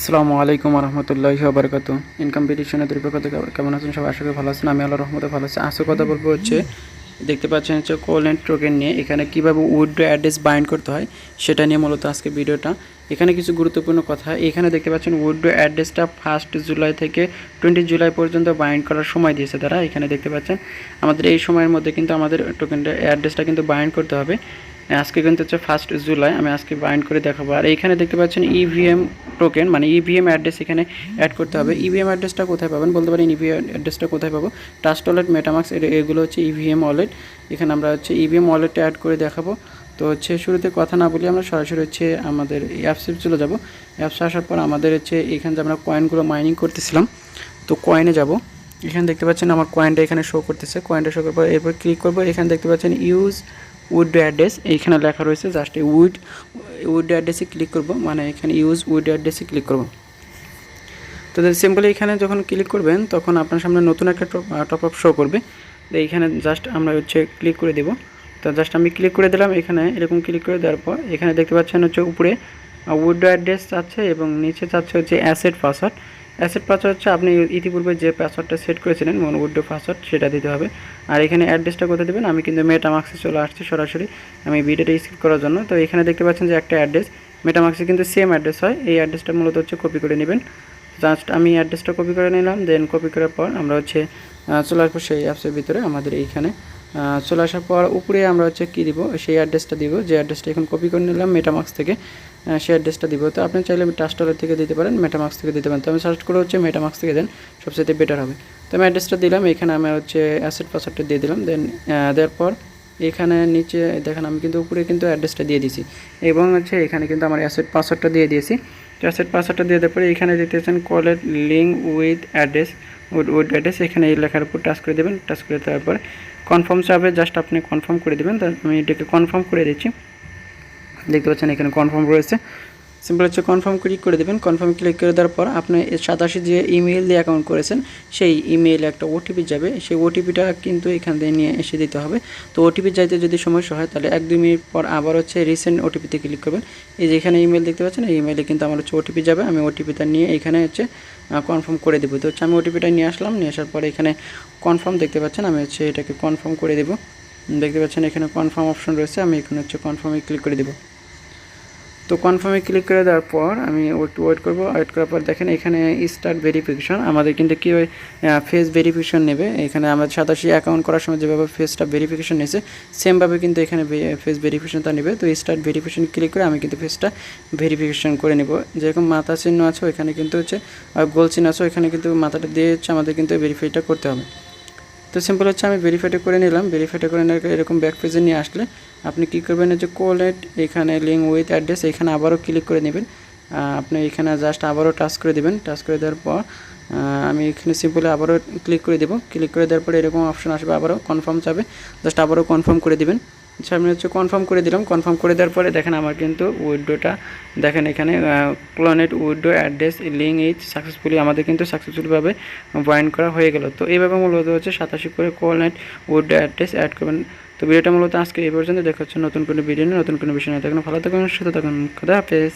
আসসালামু আলাইকুম রহমতুল্লাহ বারকাত ইনকাম পিটিশনের দুর্পক্ষ কেমন আছেন? সবাই আশা করি ভালো আছেন। আমি আল্লাহ রহমতে ভালো আছি। আসল কথা বলব হচ্ছে, দেখতে পাচ্ছেন হচ্ছে কল অ্যান্ড টোকেন নিয়ে। এখানে কীভাবে উইড্রো অ্যাড্রেস বাইন্ড করতে হয়, সেটা নিয়ে মূলত আজকে ভিডিওটা। এখানে কিছু গুরুত্বপূর্ণ কথা। এখানে দেখতে পাচ্ছেন উইড্রো অ্যাড্রেসটা ফার্স্ট জুলাই থেকে টোয়েন্টি জুলাই পর্যন্ত বাইন্ড করার সময় দিয়েছে তারা। এখানে দেখতে পাচ্ছেন, আমাদের এই সময়ের মধ্যে কিন্তু আমাদের টোকেনটা অ্যাড্রেসটা কিন্তু বাইন্ড করতে হবে। আজকে কিন্তু হচ্ছে ফার্স্ট জুলাই আমি আজকে বাইন্ড করে দেখাবো। আর এইখানে দেখতে পাচ্ছেন ইভিএম টোকেন মানে ইভিএম অ্যাড্রেস এখানে অ্যাড করতে হবে। ইভিএম অ্যাড্রেসটা কোথায় পাবেন? বলতে পারেন ইভিএম অ্যাড্রেসটা কোথায় পাবো? টাস্ট ওয়ালেট মেটামাক্স এগুলো হচ্ছে ইভিএম ওয়ালেট এখানে আমরা হচ্ছে ইভিএম ওয়ালেটটা অ্যাড করে দেখাবো। তো হচ্ছে শুরুতে কথা না বলি আমরা সরাসরি হচ্ছে আমাদের অ্যাপসে চলে যাব। অ্যাপসে আসার পর আমাদের হচ্ছে এখানে যে আমরা কয়েনগুলো মাইনিং করতেছিলাম। তো কয়েনে যাব। এখানে দেখতে পাচ্ছেন আমার কয়েনটা এখানে শো করতেছে। কয়েনটা শো করার পর এরপর ক্লিক করব। এখানে দেখতে পাচ্ছেন ইউজ উইড অ্যাড্রেস এইখানে লেখা রয়েছে জাস্ট এই উইড উইড অ্যাড্রেসে ক্লিক করব মানে এখানে ইউজ উইড অ্যাড্রেসে ক্লিক করব। তো সিম্পলি এখানে যখন ক্লিক করবেন, তখন আপনার সামনে নতুন একটা টপ আপ শো করবে। তো এইখানে জাস্ট আমরা হচ্ছে ক্লিক করে দেব। তো জাস্ট আমি ক্লিক করে দিলাম, এখানে এরকম ক্লিক করে দেওয়ার পর, এখানে দেখতে পাচ্ছেন হচ্ছে উপরে উইড অ্যাড্রেস চাচ্ছে এবং নিচে চাচ্ছে হচ্ছে অ্যাসেট পাসওয়ার্ড অ্যাসেট পাসওয়ার্ড হচ্ছে, আপনি ইতিপূর্বে যে পাসওয়ার্ডটা সেট করেছিলেন মন উইডো পাসওয়ার্ড সেটা দিতে হবে। আর এখানে অ্যাড্রেসটা কোথায় দেবেন? আমি কিন্তু মেটামাক্সে চলে আসছি সরাসরি, আমি ভিডিওটা স্কিপ করার জন্য। তো এখানে দেখতে পাচ্ছেন যে একটা অ্যাড্রেস মেটামাক্সে কিন্তু সেম অ্যাড্রেস হয়। এই অ্যাড্রেসটা মূলত হচ্ছে কপি করে নেবেন। জাস্ট আমি অ্যাড্রেসটা কপি করে নিলাম দেন কপি করার পর আমরা হচ্ছে চলে আসব সেই অ্যাপসের ভিতরে, আমাদের এইখানে। চলে আসার পর উপরে আমরা হচ্ছে কী দিব? সেই অ্যাড্রেসটা দিব। যে অ্যাড্রেসটা এখন কপি করে নিলাম মেটামাক্স থেকে সেই অ্যাড্রেসটা দিব। তো আপনি চাইলে টাস্টলের থেকে দিতে পারেন মেটামাক্স থেকে দিতে পারেন। তো আমি সার্চ করে হচ্ছে মেটামাক্স থেকে দেন সবচেয়ে বেটার হবে। তো আমি অ্যাড্রেসটা দিলাম, এখানে আমি হচ্ছে অ্যাসেট পাসওয়ার্ডটা দিয়ে দিলাম। দেন দেওয়ার পর এখানে নিচে দেখেন, আমি কিন্তু উপরে কিন্তু অ্যাড্রেসটা দিয়ে দিয়েছি এবং হচ্ছে এখানে কিন্তু আমার অ্যাসেট পাসওয়ার্ডটা দিয়ে দিয়েছি। তো অ্যাসেট পাসওয়ার্ডটা দিয়ে দেওয়ার পরে এখানে দিতেছেন কলের link with address with with address এখানে এই লেখার উপর টাচ করে দেবেন। টাচ করে দেওয়ার পরে কনফার্ম চাবে জাস্ট আপনি কনফার্ম করে দেবেন। আমি এটাকে কনফার্ম করে দিচ্ছি। দেখতে পাচ্ছেন, এখানে কনফার্ম রয়েছে। সিম্পল হচ্ছে কনফার্ম ক্লিক করে দেবেন। কনফার্ম ক্লিক করে দেওয়ার পর আপনি সাতাশি যে ইমেল দিয়ে অ্যাকাউন্ট করেছেন, সেই ইমেইলে একটা ওটিপি যাবে। সেই ওটিপিটা কিন্তু এখান থেকে নিয়ে এসে দিতে হবে। তো ওটিপি যাইতে যদি সমস্যা হয়, তাহলে এক দুই মিনিট পর আবার হচ্ছে রিসেন্ট ওটিপিতে ক্লিক করবেন। এই যে এখানে ইমেল দেখতে পাচ্ছেন, এই ইমেলে কিন্তু আমার হচ্ছে ওটিপি যাবে। আমি ওটিপিটা নিয়ে এখানে হচ্ছে কনফার্ম করে দেবো। তো হচ্ছে আমি ওটিপিটা নিয়ে আসলাম। নিয়ে আসার পরে এখানে কনফার্ম দেখতে পাচ্ছেন, আমি হচ্ছে এটাকে কনফার্ম করে দেবো। দেখতে পাচ্ছেন, এখানে কনফার্ম অপশন রয়েছে। আমি এখানে হচ্ছে কনফার্মে ক্লিক করে দেবো। তো কনফার্মে ক্লিক করে দেওয়ার পর আমি একটু ওয়েট করব। ওয়েট করার পর দেখেন এখানে স্টার্ট ভেরিফিকেশন আমাদের কিন্তু কী ওই ফেস ভেরিফিকেশন নেবে। এখানে আমাদের সাতাশি অ্যাকাউন্ট করার সময় যেভাবে ফেসটা ভেরিফিকেশন নিয়েছে সেমভাবে কিন্তু এখানে ফেস ভেরিফিকেশনটা নেবে। তো স্টার্ট ভেরিফিকেশন ক্লিক করে আমি কিন্তু ফেসটা ভেরিফিকেশন করে নেব। যেরকম মাথা চিহ্ন আছে, ওইখানে কিন্তু হচ্ছে গোল চিহ্ন আছে, ওইখানে কিন্তু মাথাটা দিয়ে হচ্ছে আমাদের কিন্তু ভেরিফাইটা করতে হবে। তো সিম্পল হচ্ছে আমি ভেরিফাইটা করে নিলাম। ভেরিফাইটা করে এরকম ব্যাক পেজে নিয়ে আসলে আপনি কী করবেন যে কোলেট এখানে লিঙ্ক উইথ অ্যাড্রেস এখানে আবারও ক্লিক করে নেবেন। আপনি এখানে জাস্ট আবারও টাচ করে দেবেন। টাচ করে দেওয়ার পর আমি এখানে সিম্পলি আবারও ক্লিক করে দেবো। ক্লিক করে দেওয়ার পর এরকম অপশন আসবে আবারও কনফার্ম চাবে জাস্ট আবারও কনফার্ম করে দেবেন। আচ্ছা আমি হচ্ছে কনফার্ম করে দিলাম। কনফার্ম করে দেওয়ার পরে দেখেন আমার কিন্তু উইডোটা। দেখেন এখানে ক্লোনেট উইডো অ্যাড্রেস লিঙ্ক এইচ সাকসেসফুলি আমাদের কিন্তু সাকসেসফুলভাবে জয়েন করা হয়ে গেল। তো এইভাবে মূলত হচ্ছে সাতাশি করে ক্লোনেট উইডো অ্যাড্রেস অ্যাড করবেন। তো ভিডিওটা মূলত আজকে এই পর্যন্ত। দেখা হচ্ছে নতুন কোনো ভিডিও নতুন কোনো বিষয় নিয়ে। থাকুন ভালো থাকুন, সুস্থ থাকুন। খুদা হাফেজ।